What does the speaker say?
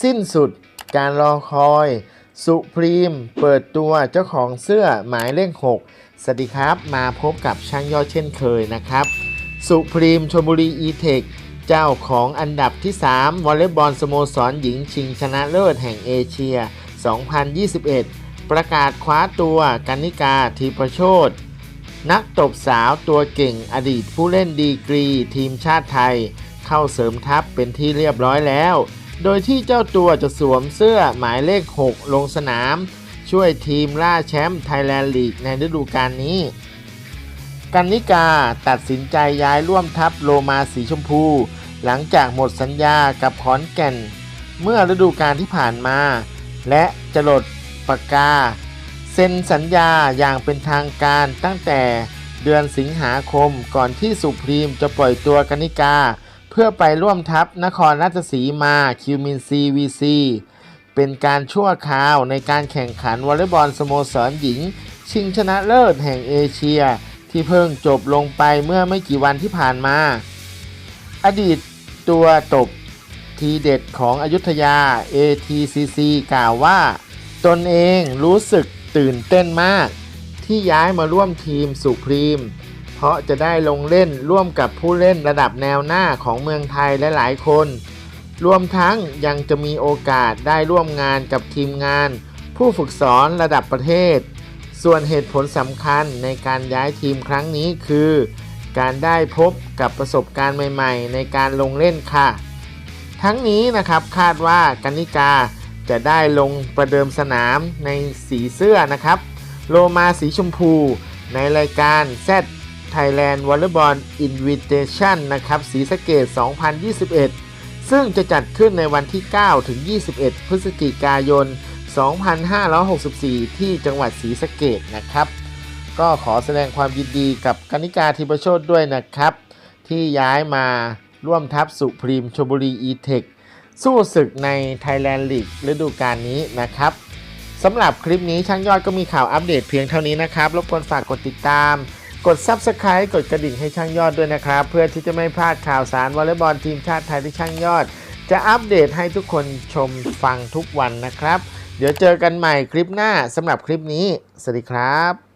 สิ้นสุดการรอคอย สุพรีม เปิดตัวเจ้าของเสื้อหมายเลข 6 สวัสดีครับมาพบกับช่างยอดเช่นเคยนะครับ สุพรีมชลบุรีอีเทคเจ้าของอันดับที่ 3 วอลเลย์บอลสโมสรหญิงชิงชนะเลิศแห่งเอเชีย 2021 ประกาศคว้าตัวกันนิกาทีประโชดนักตบสาวตัวเก่งอดีตผู้เล่นดีกรี ทีมชาติไทย เข้าเสริมทัพเป็นที่เรียบร้อยแล้ว โดยที่เจ้าตัวจะสวมเสื้อหมายเลข 6 ลงสนาม ช่วยทีมล่าแชมป์ไทยแลนด์ลีกในฤดูกาลนี้ กันนิกาตัดสินใจย้ายร่วมทัพโลมาสีชมพู หลังจากหมดสัญญากับขอนแก่น เมื่อฤดูกาลที่ผ่านมา และจะหลดปากกา เซ็นสัญญาอย่างเป็นทางการตั้งแต่เดือนสิงหาคมก่อนที่สุพรีมจะปล่อยตัวกันิกา เพื่อไปร่วมทัพนครราชสีมาคิวมินซีวีซีเป็นการชั่วคราวในการแข่งขันวอลเลย์บอลสโมสรหญิง ชิงชนะเลิศแห่งเอเชีย ที่เพิ่งจบลงไปเมื่อไม่กี่วันที่ผ่านมา อดีตตัวตบทีเด็ดของอยุธยา ATCC กล่าวว่า ตนเองรู้สึกตื่นเต้นมาก ที่ย้ายมาร่วมทีมสุพรีม ราะจะได้ลงเล่นร่วมกับผู้เล่นระดับแนวหน้าของเมืองไทยหลายๆคน รวมทั้งยังจะมีโอกาสได้ร่วมงานกับทีมงาน ผู้ฝึกสอนระดับประเทศ ส่วนเหตุผลสำคัญในการย้ายทีมครั้งนี้คือ การได้พบกับประสบการณ์ใหม่ๆ ในการลงเล่นค่ะ ทั้งนี้นะครับคาดว่ากันนิกาจะได้ลงประเดิมสนามในสีเสื้อนะครับ โลมาสีชมพู ในรายการ Z Thailand Volleyball Invitation นะครับสีสะเกต2021 ซึ่งจะจัดขึ้นในวันที่ 9 ถึง 21 พฤศจิกายน 2564 ที่จังหวัดศรีสะเกดนะครับ ก็ขอแสดงความยินดีกับกนิกาธิประโชดด้วยนะครับ ที่ย้ายมาร่วมทัพสุพรีมชบุรีอีเทคสู้ศึกใน Thailand League ฤดูกาลนี้นะครับสำหรับคลิปนี้ช่างยอดก็มีข่าวอัปเดตเพียงเท่านี้นะครับ รบกวนฝากกดติดตาม กด Subscribe กดกระดิ่งให้ช่างยอดด้วยนะครับ เพื่อที่จะไม่พลาดข่าวสารวอลเลย์บอลทีมชาติไทยที่ช่างยอด จะอัปเดตให้ทุกคนชมฟังทุกวันนะครับ เดี๋ยวเจอกันใหม่คลิปหน้าสำหรับคลิปนี้ สวัสดีครับ